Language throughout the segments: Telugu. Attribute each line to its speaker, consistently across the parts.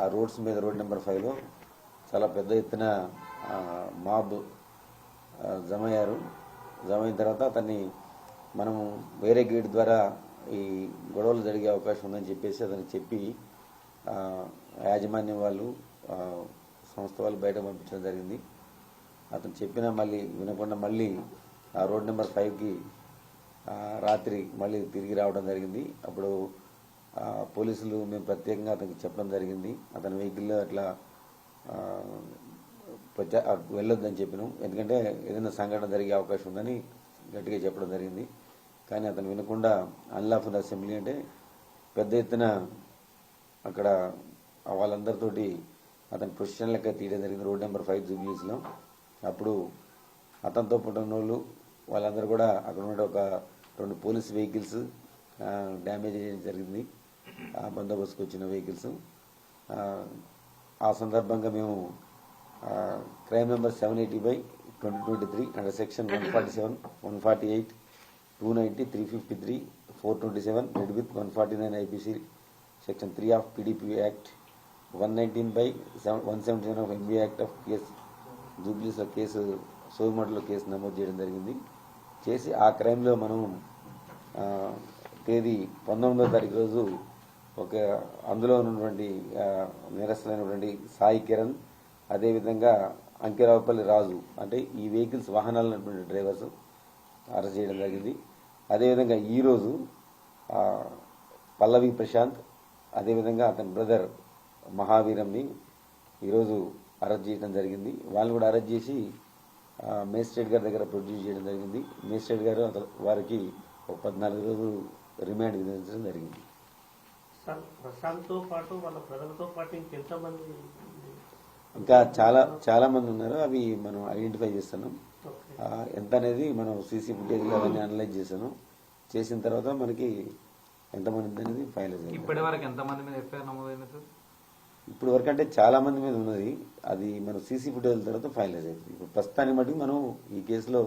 Speaker 1: ఆ రోడ్స్ మీద రోడ్ నెంబర్ ఫైవ్లో చాలా పెద్ద ఎత్తున మాబ్ జమయ్యారు. జమ అయ్యారు జమ అయిన తర్వాత అతన్ని మనం వేరే గేట్ ద్వారా ఈ గొడవలు జరిగే అవకాశం ఉందని చెప్పేసి అతనికి చెప్పి యాజమాన్యం వాళ్ళు సంస్థ వాళ్ళు బయట పంపించడం జరిగింది. అతను చెప్పినా మళ్ళీ వినకుండా మళ్ళీ ఆ రోడ్ నెంబర్ ఫైవ్కి రాత్రి మళ్ళీ తిరిగి రావడం జరిగింది. అప్పుడు పోలీసులు మేము ప్రత్యేకంగా అతనికి చెప్పడం జరిగింది. అతని వెహికల్లో అట్లా ప్రత్యే వెళ్ళొద్దని చెప్పినాం. ఎందుకంటే ఏదైనా సంఘటన జరిగే అవకాశం ఉందని గట్టిగా చెప్పడం జరిగింది. కానీ అతను వినకుండా అన్లాఫుల్ అసెంబ్లీ అంటే పెద్ద ఎత్తున అక్కడ వాళ్ళందరితోటి అతని పొజిషన్ లెక్క తీయడం జరిగింది. రోడ్ నెంబర్ ఫైవ్ జూబ్లీస్లో. అప్పుడు అతనితో పుట్టిన వాళ్ళు వాళ్ళందరూ కూడా అక్కడ ఉన్న ఒక రెండు పోలీస్ వెహికల్స్ డ్యామేజ్ చేయడం జరిగింది. బందోబస్తుకు వచ్చిన వెహికల్స్. ఆ, సందర్భంగా మేము crime number seven eighty by twenty twenty three and section one forty seven one forty eight two ninety three fifty three four twenty seven read with one forty nine IPC section three of PDP act one nineteen by seven one seventy seven of MB act of case జూబ్లీస్లో case సోమట్లో కేసు నమోదు చేయడం జరిగింది. చేసి ఆ క్రైమ్లో మనం తేదీ పంతొమ్మిదో తారీఖు రోజు ఒక అందులో ఉన్నటువంటి నిరసనైనటువంటి సాయి కిరణ్ అదేవిధంగా అంకిరావుపల్లి రాజు అంటే ఈ వెహికల్స్ వాహనాలు డ్రైవర్స్ అరెస్ట్ చేయడం జరిగింది. అదేవిధంగా ఈరోజు పల్లవి ప్రశాంత్ అదేవిధంగా అతని బ్రదర్ మహావీరంని ఈరోజు అరెస్ట్ చేయడం జరిగింది. వాళ్ళని కూడా అరెస్ట్ చేసి మేజిస్ట్రేట్ గారి దగ్గర ప్రొడ్యూస్ చేయడం జరిగింది. మేజిస్ట్రేట్ గారు అతను వారికి ఒక పద్నాలుగు రోజులు రిమాండ్ విధించడం జరిగింది.
Speaker 2: ప్రశాంత్తో పాటు వాళ్ళ ప్రజలతో పాటు ఇంకెంతమంది
Speaker 1: ఇంకా చాలా చాలా మంది ఉన్నారు. అవి మనం ఐడెంటిఫై చేస్తున్నాం. ఎంత అనేది మనం సీసీ ఫుటేజ్లో అవన్నీ అనలైజ్ చేసాను చేసిన తర్వాత మనకి ఎంతమంది ఉంది అనేది ఫైనల్
Speaker 3: ఇప్పటి వరకు ఎంతమంది మీద ఎఫ్ఐఆర్ నమోదైంది సార్?
Speaker 1: ఇప్పుడు వరకు అంటే చాలా మంది మీద ఉన్నది. అది మనం సీసీ ఫుటేజ్ తర్వాత ఫైనలైజ్ అవుతుంది ఇప్పుడు ప్రస్తుతానికి మటుకు మనం ఈ కేసులో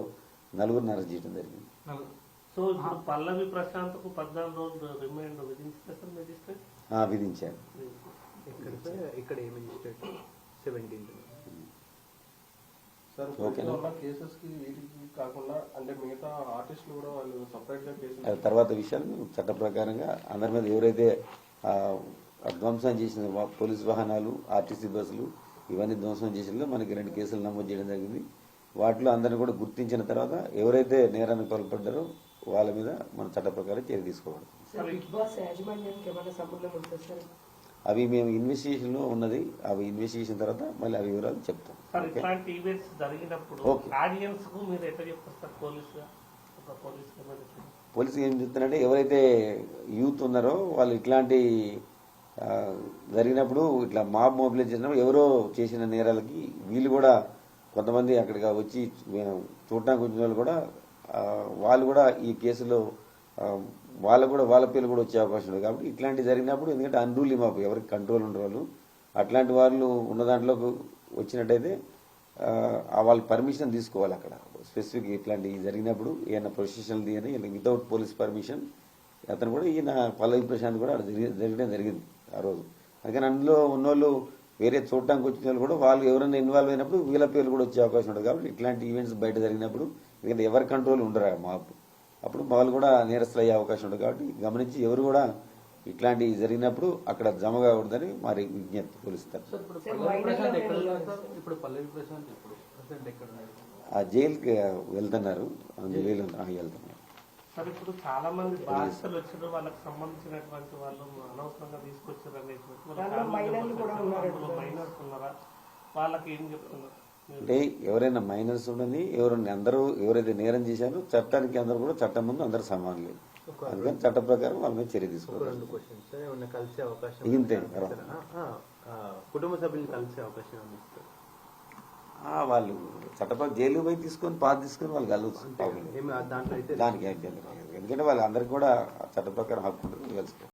Speaker 1: నలుగురిని అరెస్ట్ చేయడం జరిగింది.
Speaker 3: నలుగురు.
Speaker 2: సో ఇప్పుడు పల్లవి ప్రశాంత్కు పద్నాలుగు రోజులు రిమైండ్ విధించిన సార్ మెజిస్ట్రేట్
Speaker 1: ఆ, విధించారు.
Speaker 4: ఇక్కడ ఏ మెజిస్ట్రేట్ సెవెంటీన్త్
Speaker 5: సార్
Speaker 1: ఓకే.
Speaker 5: ఇప్పుడు ఉన్న కేసెస్కి వీటికి కాకుండా అంటే మిగతా ఆర్టిస్టులు కూడా వాళ్ళు సపరేట్గా కేసులు
Speaker 1: అది తర్వాత విషయాలు చట్ట ప్రకారంగా అందరి మీద ఎవరైతే ధ్వంసం చేసిన పోలీస్ వాహనాలు ఆర్టీసీ బస్సులు ఇవన్నీ ధ్వంసం చేసిన మనకి రెండు కేసులు నమోదు చేయడం జరిగింది. వాటిలో అందరిని కూడా గుర్తించిన తర్వాత ఎవరైతే నేరానికి పాల్పడ్డారో వాళ్ళ మీద మన చట్ట ప్రకారం చర్య తీసుకోబడుతుంది
Speaker 6: సార్ బిగ్ బాస్ యాజమాన్యానికి ఏమైనా సంబంధం ఉంటుంది సార్?
Speaker 1: అవి మేము ఇన్వెస్టిగేషన్లో ఉన్నది అవి ఇన్వెస్టిగేషన్ తర్వాత మళ్ళీ అవి వివరాలు చెప్తాం.
Speaker 2: Sir
Speaker 1: okay?
Speaker 2: ఇట్లాంటి ఈవెంట్స్ జరిగినప్పుడు
Speaker 1: ఓకే.
Speaker 2: ఆడియన్స్కు మీరు ఎట్లా చెప్తారు సార్? పోలీస్
Speaker 1: ఏం చెప్తున్నారంటే ఎవరైతే యూత్ ఉన్నారో వాళ్ళు ఇట్లాంటి జరిగినప్పుడు ఇట్లా మాబ్ మొబిలైజ్ చేసినప్పుడు ఎవరో చేసిన నేరాలకి వీళ్ళు కూడా కొంతమంది అక్కడికి వచ్చి మేము చూడటానికి వచ్చిన వాళ్ళు కూడా వాళ్ళు కూడా ఈ కేసులో వాళ్ళు కూడా వాళ్ళ పేర్లు కూడా వచ్చే అవకాశం ఉంది కాబట్టి ఇట్లాంటి జరిగినప్పుడు ఎందుకంటే అన్రూలీ మాకు ఎవరికి కంట్రోల్ ఉండరు వాళ్ళు. అట్లాంటి వాళ్ళు ఉన్న దాంట్లోకి వచ్చినట్టయితే వాళ్ళ పర్మిషన్ తీసుకోవాలి అక్కడ. స్పెసిఫిక్ ఇట్లాంటి జరిగినప్పుడు ఈయన ప్రొఫెషనల్ తీయని వితౌట్ పోలీస్ పర్మిషన్ అతను కూడా ఈయన పల్లవి ప్రశాంత్ కూడా అక్కడ జరిగింది ఆ రోజు. అందుకని అందులో ఉన్నోళ్ళు వేరే చూడటానికి వచ్చిన వాళ్ళు కూడా వాళ్ళు ఎవరైనా ఇన్వాల్వ్ అయినప్పుడు వీళ్ళ పేర్లు కూడా వచ్చే అవకాశం ఉంటుంది కాబట్టి ఇట్లాంటి ఈవెంట్స్ బయట జరిగినప్పుడు ఎందుకంటే ఎవరి కంట్రోల్ ఉండరు మాపు అప్పుడు వాళ్ళు కూడా నేరస్తులు అయ్యే అవకాశం ఉంటుంది కాబట్టి గమనించి ఎవరు కూడా ఇట్లాంటివి జరిగినప్పుడు అక్కడ జమ కాకూడదని మరి విజ్ఞప్తి
Speaker 4: ఉన్నారు?
Speaker 1: ఆ జైలుకి వెళ్తున్నారు. ఆ జైలు వెళ్తున్నారు.
Speaker 2: సార్ ఇప్పుడు చాలా మంది బాధితులు వచ్చారు వాళ్ళకి సంబంధించినటువంటి వాళ్ళు అనవసరంగా తీసుకొచ్చారు. మైనర్స్ ఉన్నారా వాళ్ళకి ఏం చెప్తున్నారు?
Speaker 1: అంటే ఎవరైనా మైనర్స్ ఉండని ఎవరైనా అందరూ ఎవరైతే నేరం చేశారో చట్టానికి అందరూ కూడా చట్టం ముందు అందరూ సమానులే
Speaker 4: ఒక
Speaker 1: అందుకని చట్ట ప్రకారం వాళ్ళ మీద చర్య తీసుకోవాలి.
Speaker 4: రెండు క్వశ్చన్స్ సార్ ఏమన్నా కలిసే అవకాశం
Speaker 1: ఇంతే,
Speaker 4: కుటుంబ సభ్యుల్ని కలిసే అవకాశం
Speaker 1: వాళ్ళు చట్టప్రకారం జైలు పోయి తీసుకొని పాత తీసుకొని వాళ్ళు
Speaker 4: అయితే?
Speaker 1: దానికి అభ్యంతరం. ఎందుకంటే వాళ్ళందరికీ కూడా చట్ట ప్రకారం హక్కు ఉంటుంది కలుసుకోవాలి